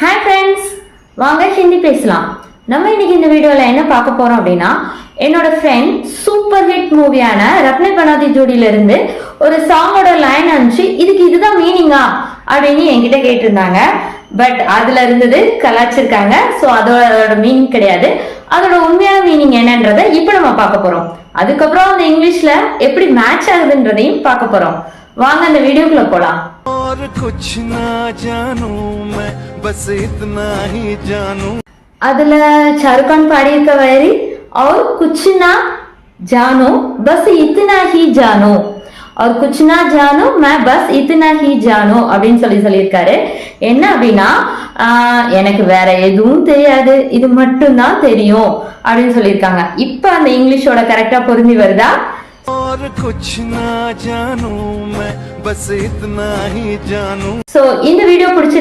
Hi friends வாங்க ஹிந்தி பேசலாம். நம்ம இன்னைக்கு இந்த வீடியோவில் என்ன பார்க்க போகிறோம் அப்படின்னா என்னோட ஃப்ரெண்ட் சூப்பர் ஹிட் மூவியான ரத்ன பனாதி ஜோடியிலிருந்து ஒரு சாங்கோட லைன் அனுப்பிச்சு இதுக்கு இதுதான் மீனிங்கா அப்படின்னு என்கிட்ட கேட்டிருந்தாங்க. பட் அதுல இருந்தது கலாச்சிருக்காங்க. ஸோ அதோட அதோட மீனிங் கிடையாது. அதோட உண்மையான மீனிங் என்னன்றதை இப்போ நம்ம பார்க்க போகிறோம் அதுக்கப்புறம் அந்த இங்கிலீஷில் எப்படி மேட்ச் ஆகுதுன்றதையும் பார்க்க போகிறோம் வாங்க அந்த வீடியோக்குள்ளே போகலாம் और कुछ ना जानू मैं बस इतना ही जानू அதுல ஷாருக்கான் பாடியிருக்க வரி और कुछ ना जानो बस इतना ही जानो और कुछ ना जानो मैं बस इतना ही जानो அப்படின்னு சொல்லி சொல்லியிருக்காரு என்ன அப்படின்னா ஆஹ், எனக்கு வேற எதுவும் தெரியாது இது மட்டும்தான் தெரியும் அப்படின்னு சொல்லியிருக்காங்க இப்ப அந்த இங்கிலீஷோட கரெக்டா பொருந்தி வருதா और कुछ ना जानू मैं பஸ் இத்னா ஹி ஜானு சோ இந்த வீடியோ பிடிச்சி